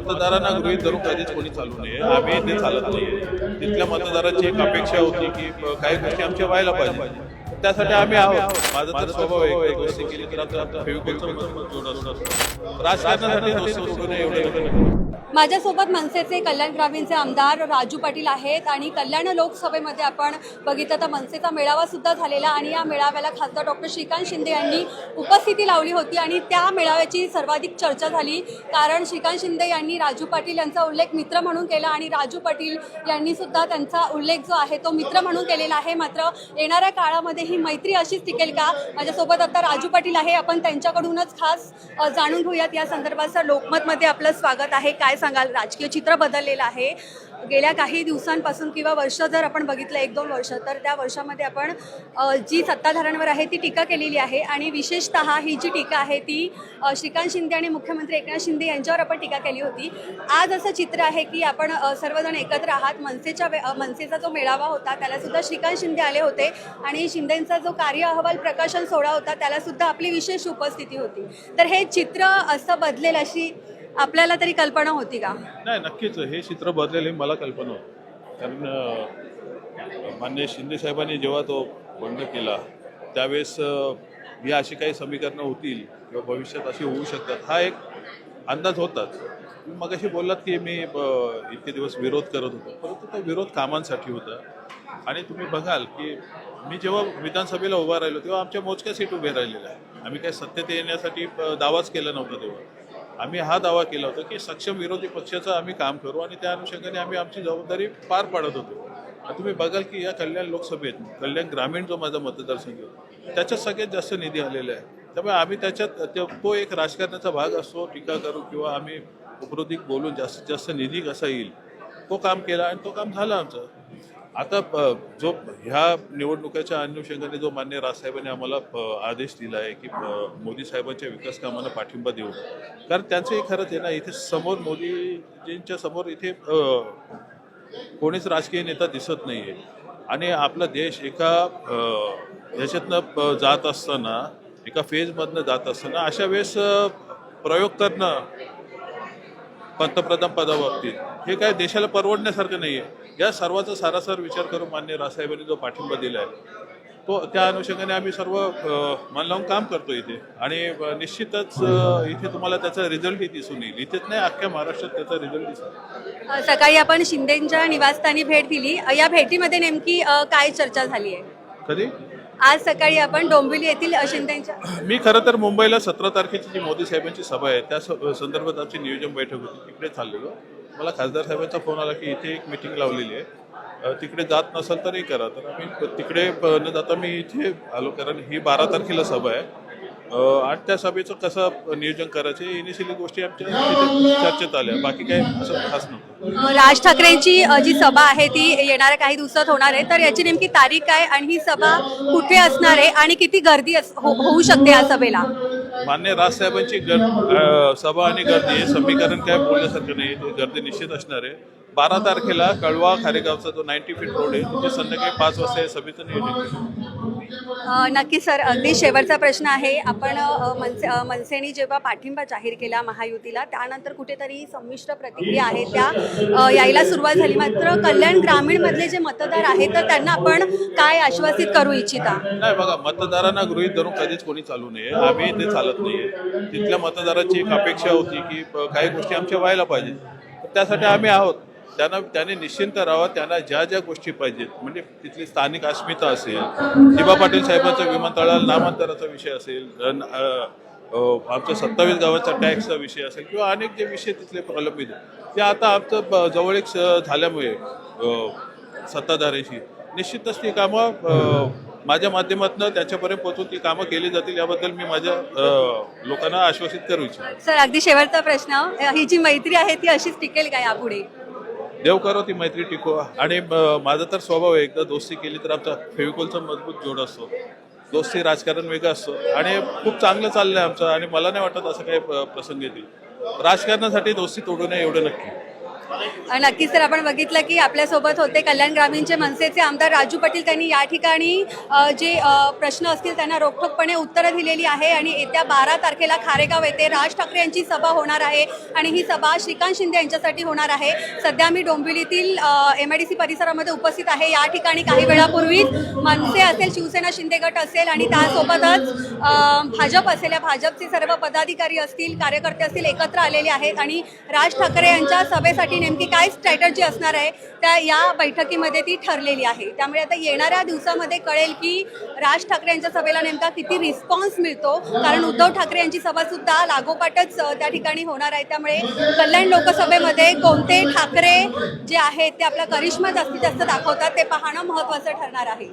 मतदारांना गृहित धरून कधीच कोणी चालू नये आम्ही ते चालत नाही तिथल्या मतदारांची एक अपेक्षा होती की काही गोष्टी आमच्या व्हायला पाहिजे. त्यासाठी आम्ही आहोत. माझा तर स्वभाव आहे एक गोष्टी केली तर आता आमचा फेविकोलचा जोड असतो. राजकारणासाठी दोस्त सोडू एवढं माझ्यासोबत मनसेचे कल्याण ग्रामीणचे आमदार राजू पाटील आहेत आणि कल्याण लोकसभेमध्ये आपण बघितलं तर मनसेचा मेळावा सुद्धा झालेला आणि या मेळाव्याला खासदार डॉक्टर श्रीकांत शिंदे यांनी उपस्थिती लावली होती आणि त्या मेळाव्याची सर्वाधिक चर्चा झाली. कारण श्रीकांत शिंदे यांनी राजू पाटील यांचा उल्लेख मित्र म्हणून केला आणि राजू पाटील यांनी सुद्धा त्यांचा उल्लेख जो आहे तो मित्र म्हणून केलेला आहे. मात्र येणाऱ्या काळामध्ये ही मैत्री अशीच टिकेल का? माझ्यासोबत आता राजू पाटील आहे. आपण त्यांच्याकडूनच खास जाणून घेऊयात. या संदर्भात लोकमतमध्ये आपलं स्वागत आहे. काय सांगाल? राजकीय चित्र बदललेलं आहे. गेल्या काही दिवसांपासून किंवा वर्ष जर आपण बघितलं एक दोन वर्ष तर त्या वर्षामध्ये आपण जी सत्ताधाऱ्यांवर आहे ती टीका केलेली आहे. आणि विशेषतः ही जी टीका आहे ती श्रीकांत शिंदे आणि मुख्यमंत्री एकनाथ शिंदे यांच्यावर आपण टीका केली होती. आज असं चित्र आहे की आपण सर्वजण एकत्र आहात. मनसेच्या वे- मनसेचा जो मेळावा होता त्यालासुद्धा श्रीकांत शिंदे आले होते. आणि शिंदेंचा जो कार्य अहवाल प्रकाशन सोहळा होता त्यालासुद्धा आपली विशेष उपस्थिती होती. तर हे चित्र असं बदलेल अशी आपल्याला तरी कल्पना होती का? नाही नक्कीच. हे चित्र बदलेले मला कल्पना होती. कारण मान्य शिंदे साहेबांनी जेव्हा तो बंद केला त्यावेळेस ही अशी काही समीकरणं होतील किंवा भविष्यात अशी होऊ शकतात. हा एक अंदाज होताच. तुम्ही मगाशी बोललात की मी इतके दिवस विरोध करत होतो. परंतु तो विरोध कामांसाठी होता. आणि तुम्ही बघाल की मी जेव्हा विधानसभेला उभा राहिलो तेव्हा आमच्या मोजक्या सीट उभे राहिलेल्या आहे आम्ही काही सत्तेत येण्यासाठी दावाच केला नव्हता तेव्हा. आम्ही हा दावा केला होता की सक्षम विरोधी पक्षाचं आम्ही काम करू आणि त्या अनुषंगाने आम्ही आमची जबाबदारी पार पाडत होतो. तुम्ही बघाल की या कल्याण लोकसभेत कल्याण ग्रामीण जो माझा मतदारसंघ आहे त्याच्यात सगळ्यात जास्त निधी आलेला आहे. त्यामुळे आम्ही त्याच्यात तो एक राजकारणाचा भाग असतो टीका करू किंवा आम्ही उपरोधिक बोलून जास्तीत जास्त निधी कसा येईल तो काम केला आणि तो काम झालं आमचं. आता प- जो ह्या निवडणुकीच्या अनुषंगाने जो मान्य राजसाहेबांनी आम्हाला प- आदेश दिला आहे की मोदी साहेबांच्या विकास कामांना पाठिंबा देऊ कारण त्यांचंही खरंच आहे ना इथे समोर मोदीजींच्या समोर इथे कोणीच राजकीय नेता दिसत नाही आहे आणि आपला देश एका ह्याच्यातनं प- जात असताना एका फेजमधनं जात असताना अशा वेळेस प्रयोग करणं पंतप्रधान पदाबाबतीत. हे काय देशाला परवडण्यासारखं नाही आहे या सर्वाचा सारासार विचार करून मान्य राजसाहेबांनी जो पाठिंबा दिला आहे तो त्या अनुषंगाने आम्ही सर्व मन लावून काम करतो इथे. आणि निश्चितच इथे तुम्हाला त्याचा रिझल्टही दिसून येईल. इथेच नाही अख्ख्या महाराष्ट्रात त्याचा रिझल्ट दिसेल अ, सकाळी आपण शिंदेच्या निवासस्थानी भेट दिली. या भेटीमध्ये नेमकी काय चर्चा झाली आहे? कधी? आज सकाळी आपण डोंबिवली येथील शिंदेच्या मी खरं तर मुंबईला सतरा तारखेची जी मोदी साहेबांची सभा आहे त्या संदर्भात आमची नियोजन बैठक होती. तिकडे चाललेलो. मला खासदार साहेबांचा फोन आला की इथे एक मिटिंग लावलेली आहे. तिकडे जात नसेल तरी करा. तर आम्ही तिकडे न जाता मी इथे आलो कारण ही बारा तारखेला सभा आहे. आणि त्या सभेचं कसं नियोजन करायचं इनिशियली गोष्टी आमच्या चर्चेत आल्या. बाकी काही असं खास नव्हतं. राज ठाकरेंची जी सभा आहे ती येणाऱ्या काही दिवसात होणार आहे. तर याची नेमकी तारीख काय आणि ही सभा कुठे असणार आहे आणि किती गर्दी हो- होऊ शकते या सभेला? मान्य राजसाहेबांची गर सभा आणि गर्दी हे समीकरण काय बोलण्यासारखं नाही. गर्दी निश्चित असणार आहे. बारा तारखेला कळवा खारेगावचा जो नाईन्टी फीट रोड आहे तिथे संध्याकाळी पाच वाजता या सभेचं नियोजन नक्की सर अगदी शेवटचा प्रश्न आहे. आपण मनसे मनसेने जेव्हा पाठिंबा जाहीर केला महायुतीला त्यानंतर कुठेतरी संमिश्र प्रतिक्रिया आहेत त्या यायला सुरुवात झाली. मात्र कल्याण ग्रामीणमधले जे मतदार आहेत तर त्यांना आपण काय आश्वासित करू इच्छिता? नाही बघा मतदारांना गृहीत धरून कधीच कोणी चालू नये आम्ही ते चालत नाहीये. तिथल्या मतदाराची एक अपेक्षा होती की काही गोष्टी आमच्या व्हायला पाहिजे त्यासाठी आम्ही आहोत. त्यांना त्याने निश्चिंत राहावं त्यांना ज्या ज्या गोष्टी पाहिजेत म्हणजे तिथली स्थानिक अस्मिता असेल दिबा पाटील साहेबांचा विमानतळाला नामांतराचा विषय असेल आमचा आमच्या सत्तावीस गावाचा टॅक्सचा विषय असेल किंवा अनेक जे विषय तिथले प्रलंबित ते आता आमचं जवळ एक झाल्यामुळे सत्ताधाऱ्याशी निश्चितच ती कामं माझ्या माध्यमातून त्याच्यापर्यंत पोहोचून ती कामं केली जातील याबद्दल मी माझ्या लोकांना आश्वासित करू इच्छितो. सर अगदी शेवटचा प्रश्न. ही जी मैत्री आहे ती अशीच टिकेल का यापुढे? देव करो ती मैत्री टिकवा आणि माझा तर स्वभाव आहे एकदा दोस्ती केली तर आमचा फेविकोलचा मजबूत जोड असतो. दोस्ती राजकारण वेगळं असतो. आणि खूप चांगलं चाललं आहे आमचं. आणि मला नाही वाटत असं काही प्रसंग येतील. राजकारणासाठी दोस्ती तोडू नये एवढं नक्की. नक्कीच तर आपण बघितलं की आपल्यासोबत होते कल्याण ग्रामीणचे मनसेचे आमदार राजू पाटील. त्यांनी या ठिकाणी जे प्रश्न असतील त्यांना रोखठोकपणे उत्तरं दिलेली आहे आणि येत्या बारा तारखेला खारेगाव येथे राज ठाकरे यांची सभा होणार आहे आणि ही सभा श्रीकांत शिंदे यांच्यासाठी होणार आहे. सध्या मी डोंबिवलीतील एम आय डी सी परिसरामध्ये उपस्थित आहे. या ठिकाणी काही वेळापूर्वीच मनसे असेल शिवसेना शिंदे गट असेल आणि त्यासोबतच भाजप असेल. या भाजपचे सर्व पदाधिकारी असतील कार्यकर्ते असतील एकत्र आलेले आहेत आणि राज ठाकरे यांच्या सभेसाठी नेमकी काय स्ट्रॅटर्जी असणार आहे त्या या बैठकीमध्ये ती ठरलेली आहे. त्यामुळे आता येणाऱ्या दिवसामध्ये कळेल की राज ठाकरे यांच्या सभेला नेमका किती रिस्पॉन्स मिळतो. कारण उद्धव ठाकरे यांची सभासुद्धा लागोपाठच त्या ठिकाणी होणार आहे. त्यामुळे कल्याण लोकसभेमध्ये कोणते ठाकरे जे आहेत ते आपला करिश्मा जास्तीत जास्त दाखवतात ते पाहणं महत्त्वाचं ठरणार आहे.